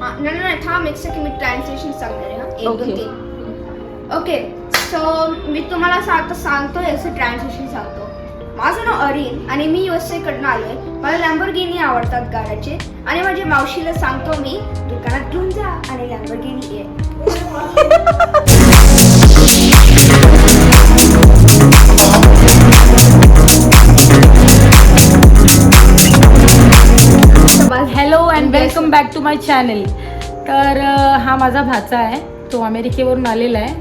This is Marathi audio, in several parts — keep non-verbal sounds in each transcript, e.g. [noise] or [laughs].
हा नाही नाही थांब एक सेकंड मी ट्रान्सलेशन सांगणार आहे हा। एक दोन Okay. तीन। ओके सो मी तुम्हाला सांगतो सांगतो याचं ट्रान्सलेशन सांगतो माझं नाव अरिन आणि मी यू एस कडनं आलोय. मला लॅम्बोर्गिनी आवडतात गाड्याचे. आणि माझ्या मावशीला सांगतो मी दुकानात घेऊन जा आणि लॅम्बोर्गिनी ये. [laughs] Welcome back to my channel तर हा माझा भाचा आहे. तो अमेरिकेवरून आलेला आहे.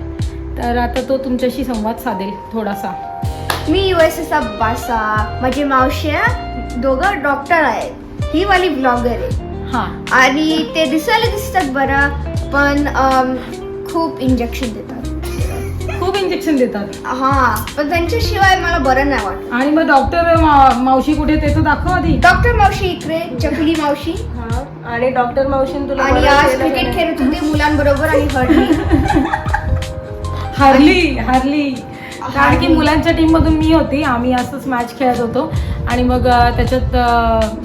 तर आता तो तुमच्याशी संवाद साधेल थोडासा. मी यू एस एचा बासा माझी मावशी आहे, दोघं डॉक्टर आहेत. ही वाली ब्लॉगर आहे. हां. आणि ते दिसायला दिसतात बरं पण अम, खूप इंजेक्शन देतात. खूप इंजेक्शन देतात. हा पण त्यांच्याशिवाय मला बरं नाही वाटत. आणि मग डॉक्टर मावशी कुठे ते तर दाखव आधी. डॉक्टर मावशी इकडे चपली मावशी. आणि डॉक्टर मावशीन तुला आणि आज क्रिकेट खेळत होते मुलांबरोबर आणि हरली. हारली हारली. कारण की मुलांच्या टीम मधून मी होती आम्ही असंच मॅच खेळत होतो. आणि मग त्याच्यात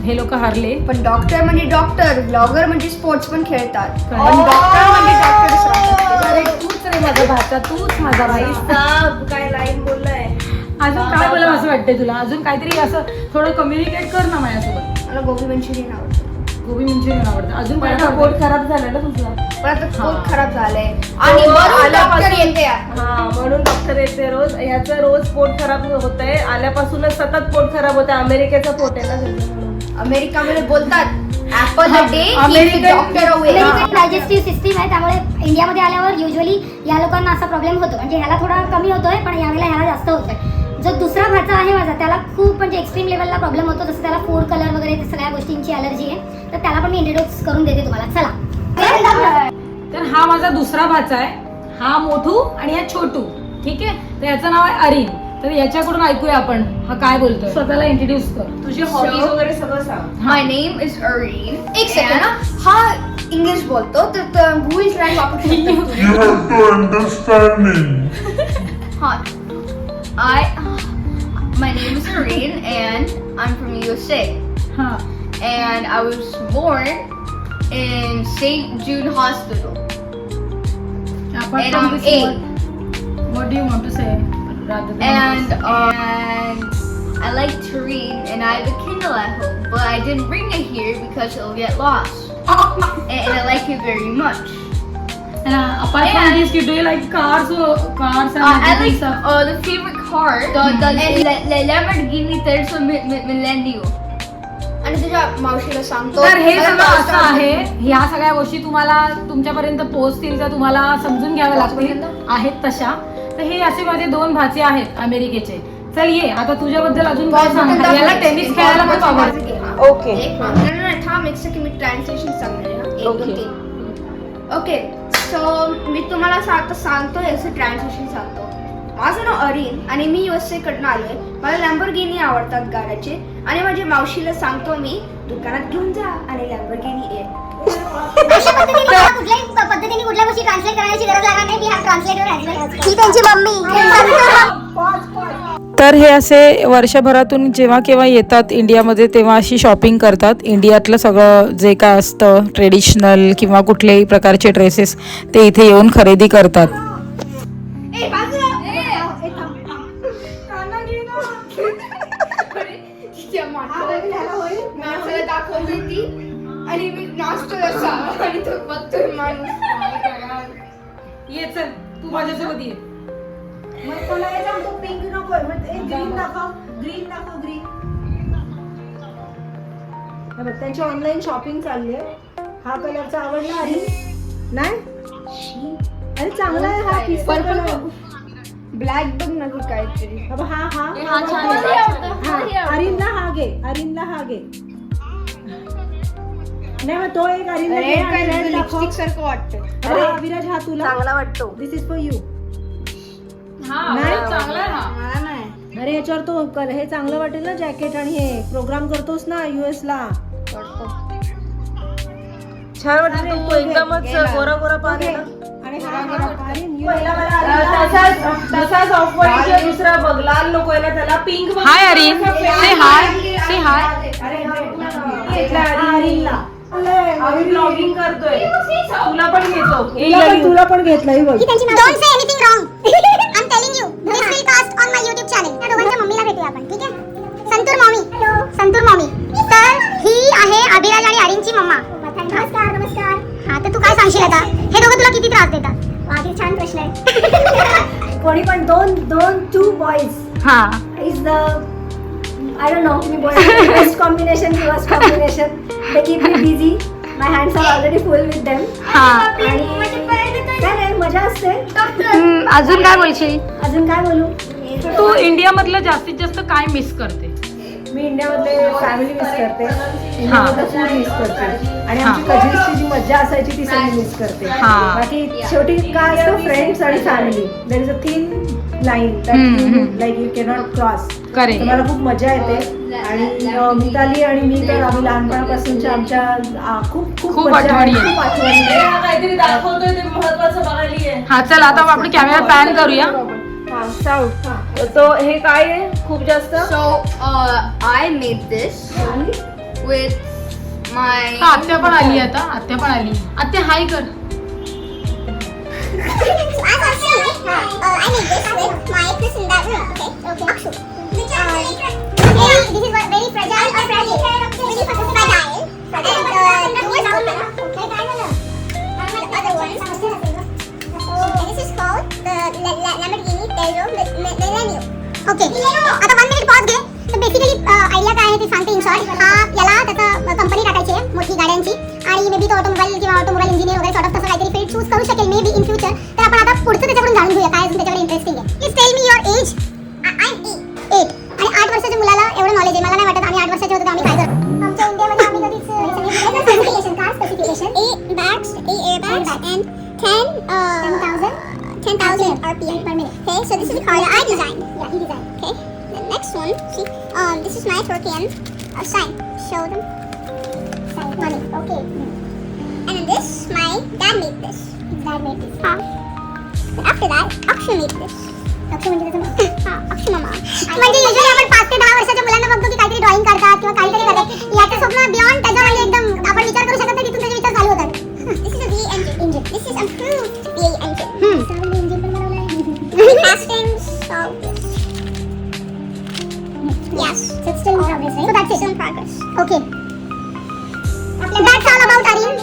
हे लोक हारले. पण डॉक्टर म्हणजे डॉक्टर ब्लॉगर म्हणजे स्पोर्ट्स पण खेळतात! डॉक्टर म्हणजे डॉक्टरच अरे राहतात. तूच रे माझा भाचा तूच माझा भाई. साब काय लाईन बोललाय. अजून काय बोला असं वाटतंय तुला? अजून काहीतरी असं थोडं कम्युनिकेट कर ना माझ्यासोबत. मला गोबी मंचुरियन आवडतं गोबी मंचुरियन आवडतं. अजून पण आता? पोट खराब झालं ना तुझं. पण आता. पोट खराब झालंय. आणि हो, वरून आल्यापासून- डॉक्टर येते. हा म्हणून डॉक्टर येते रोज. याचं रोज पोट खराब होत आहे आल्यापासूनच सतत पोट खराब होत आहे अमेरिकेचं पोट आहे ना त्याचं म्हणून. अमेरिकामध्ये बोलतात apple a day American- doctor away American digestive system आहे. त्यामुळे इंडियामध्ये आल्यावर युजली या लोकांना असा प्रॉब्लेम होतो. म्हणजे ह्याला थोडा कमी होतोय पण यावेळेला ह्याला जास्त होतोय. जो दुसरा भाचा आहे माझा त्याला खूप म्हणजे एक्स्ट्रीम लेवलला प्रॉब्लेम होतो. जसं त्याला फूड कलर वगैरे सगळ्या गोष्टींची अलर्जी आहे. तर त्याला पण मी इंट्रोड्यूस करून देते तुम्हाला. चला. तर हा माझा दुसरा भाचा आहे. हा मोठू आणि हा छोटू. ठीक आहे? तर याचं नाव आहे अरिन. तर याच्याकडून ऐकूया आपण. हा काय बोलतोय? स्वतःला इंट्रोड्यूस कर. तुझी हॉबीज वगैरे सगळं सांग. माय नेम इज अरीन एक सेकंड हा. इंग्लिश बोलतो तर वापरू have to understand me. हा. I my name is Irene and I'm from USA हा. And I was born in St. Jude Hospital and I'm eight What do you want to say? Rather than and and I like to read and I have a Kindle at home but I didn't bring it here because it'll get lost [laughs] and, and I like it very much. And uh, apart from And- this, you do like cars or cars and Uh, I like stuff? uh, the favorite car, the the La- La- Lamborghini Terzo Mi- Mi- Millennio. आणि तुझ्या मावशीला सांगतो. तर हे मला सगळं असं आहे ह्या सगळ्या गोष्टी तुम्हाला तुमच्यापर्यंत पोहोचतील तर तुम्हाला समजून घ्याव्या लागतील. आहेत तशा. तर हे असे माझे दोन भाचे आहेत अमेरिकेचे. चल ये आता तुझ्याबद्दल अजून काय Pause सांग दाबून याला टेनिस pause खेळायला button खूप आवडतं दाबून घे, हा. ओके. एक मिनिट. नाही, नाही, नाही, थांब एक सेकंड मी ट्रान्सलेशन सांगणार आहे, हा. एक दोन ओके. तीन. ओके. सो मी तुम्हाला सांगतो सांगतो याचं ट्रान्सलेशन सांगतो. माझं नाव अरिन आणि मी यू एस कडनं आलोय. मला लॅम्बोर्गिनी आवडतात गाड्याचे. आणि माझ्या मावशीला सांगतो मी दुकानात घेऊन जा आणि लॅम्बोर्गिनी ये. अशा पद्धतीने मला कुठल्याही प- पद्धतीने कुठल्या गोष्टी ट्रान्सलेट करायची गरज लागणार नाही. मी हा ट्रान्सलेटर ही त्यांची मम्मी. तर हे असे वर्षभरातून जेव्हा केव्हा येतात इंडियामध्ये तेव्हा अशी शॉपिंग करतात. इंडियातलं सगळं जे काय असतं ट्रेडिशनल किंवा कुठल्याही प्रकारचे ड्रेसेस ते इथे येऊन खरेदी करतात. माणूस ये चल तू माझ्यासोबत ये. मग तुला हे सांगतो पिंक ग्रीन दाखव ग्रीन दाखव ग्रीन त्यांची ऑनलाईन शॉपिंग चालली आहे हा कलरचा आवडला अरे नाही? अरे चांगला आहे हा पिस्ता पर्पल कलर ब्लॅक बघ ना तू काहीतरी. हा हा हा. हे. हा, हे. अरिनला हा. घे अरिनला हा घे. नाही मग तो एक घे रेड आणि कलर दाखव. लिपस्टिक सारखं वाटतं अरे विराज हा तुला चांगला वाटतो. दिस इज फॉर यू हा नाही. चांगला आहे हा. मला नाही. अरे याच्यावर तो कल हे चांगलं वाटेल ना जॅकेट आणि हे प्रोग्राम करतोस ना युएस ला. छान वाटतो. तो एकदमच गोरा गोरा आणि हा तसाच ऑफ दुसरा बघ. लाल नको आहे. ना त्याला पिंक हाय अरिन से हाय से हाय अरिनला आम्ही ब्लॉगिंग करतोय. तुला पण घेतो. तुला पण- घेतलं ही बघ. [laughs] YouTube दोघांच्या मम्मीला भेटूया आपण, ठीक आहे? संतूर मॉमी. संतूर मॉमी. तर ही आहे अभिराज आणि अरिनची मम्मा. नमस्कार नमस्कार. हा तर तू काय सांगशील आता? हे दोघं तुला किती त्रास देतात? वाघे छान प्रश्न आहे. [laughs] कोणी पण दोन दोन टू बॉईज हा. Is the I don't know मी बोलते बेस्ट कॉम्बिनेशन किंवा combination they keep me busy my hands are already full with them हा. आणि काय नाही मजा असते. हम्म, अजून काय बोलशील? अजून काय बोलू? तू इंडियामधलं जास्तीत जास्त काय मिस करते? मी इंडियामधले फॅमिली मिस करते. इंडियामधलं फूड मिस करते. आणि आमची कझिन्सची जी मज्जा असायची ती सगळी मिस करते. हा. बाकी शेवटी काय असतं फ्रेंड्स आणि family there is a thin line hmm, hmm. Like you cannot cross Correct. मला खूप मजा येते आणि अं, मिताली आणि मी तर आम्ही लहानपणापासूनच्या आमच्या आ, खूप खूप खूप मज्जा आठवणी आहे, आहेत. खूप आठवणी आहेत. काहीतरी दाखवतोय ते महत्वाचं बघायला हा चल आता आपण कॅमेरा पॅन करूया हा साऊथ तो हे काय आहे खूप जास्त So uh, I made this with my. हा आत्या पण आली आता आत्या पण आली आत्या हाय कर I say, uh, I made this with my in that room. Okay, okay. Okay आता वन मिनिट पॉज घे तर बेसिकली आयडिया काय आहे ते सांगते इन हा याला त्याचा कंपनी टाकायची आहे मोठी गाड्यांची आणि मे बी तो ऑटोमोबाईल किंवा ऑटोमोबाईल इंजिनियर वगैरे सॉर्ट ऑफ तसं काहीतरी फील्ड चूज करू शकेल मे बी इन फ्युचर तर आपण आता पुढचं त्याच्या is my Turkian uh, sign. Show them. Sign. Money. Okay. And then this, my dad made this. His dad made this. Huh? Then after that, Akshu made this. अक्षय म्हणजे त्याचं हा अक्षय मामा म्हणजे युजली आपण पाच ते दहा वर्षाच्या मुलांना बघतो की काहीतरी ड्रॉइंग करतात किंवा काहीतरी करतात याचं स्वप्न बियॉन्ड त्याच्या म्हणजे एकदम आपण विचार करू शकत Okay. That's all about Arin.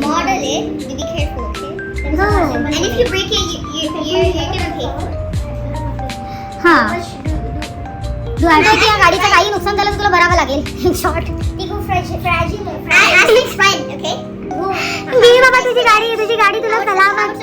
Model it. Be careful, okay? No. And if you break it, you, you, you, you're gonna pay for it. हाँ तू आहे की या गाडीचं काही नुकसान झालं तर तुला भरावं लागेल इन शॉर्ट ती खूप फ्रॅजिल ओके बाबा तुझी गाडी तुझी गाडी तुला सलामत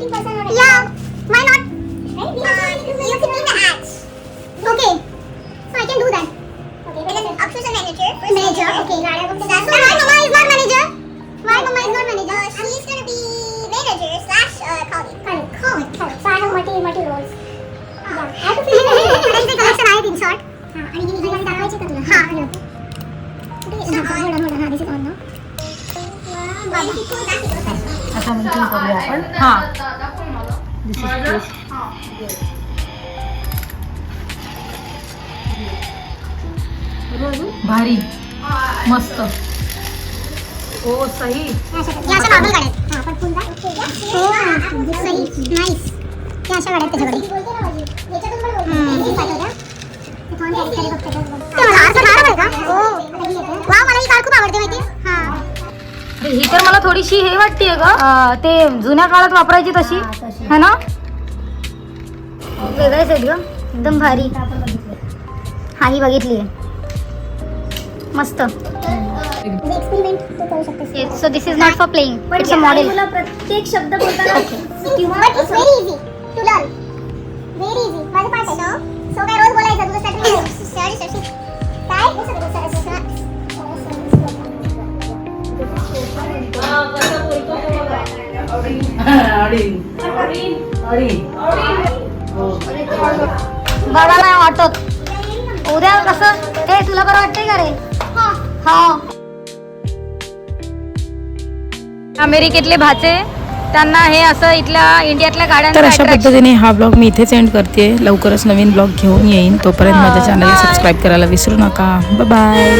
Yeah, why not? Uh, you can be the ads. Okay, so I can do that. Okay, but then Akshu is a manager. Manager, okay. So why is not manager? Why Mama is not manager? Uh, she's gonna be manager slash uh, colleague. Colleague, colleague, colleague. So I have multi, multi roles. Yeah, I have to feel it. collection I [laughs] in short. Ha, and you need to dakhvayache ka tula. Ha, hello. Okay, so hold on, hold on. Ha, this is on, no? Wow, why people that आता म्हणजे करूया आपण. हा. भारी. मस्त. ओ सही या अशा. हा. हो, सही. Nice. या अशा गाड्या आहेत त्याच्याकडे. हम्म. ते मला असं नारळ आहे का? हो. वा, मला ही कार खूप आवडते माहिती हा तर मला थोडीशी हे वाटते ग ते जुन्या काळात वापरायची तशी. है ना? वेगळेच आहेत ग. एकदम भारी. हा ही बघितली आहे. मस्त. So this is not for playing it's a model प्रत्येक शब्द बोलताना किंवा but it's very easy to learn very easy माझं पाठ आहे ना सो काय रोज बोलायचं? तुझं [laughs] बरा नाही वाटत. उद्या कसं? हे तुला बरं वाटतंय का रे? हा. अमेरिकेतले भाचे त्यांना हे असं इथल्या इंडियातल्या तर अशा गाड्यांना पद्धतीने हा ब्लॉग मी इथेच एंड करते लवकरच नवीन ब्लॉग घेऊन येईन. तोपर्यंत माझ्या चॅनलला सबस्क्राईब करायला विसरू नका. बाय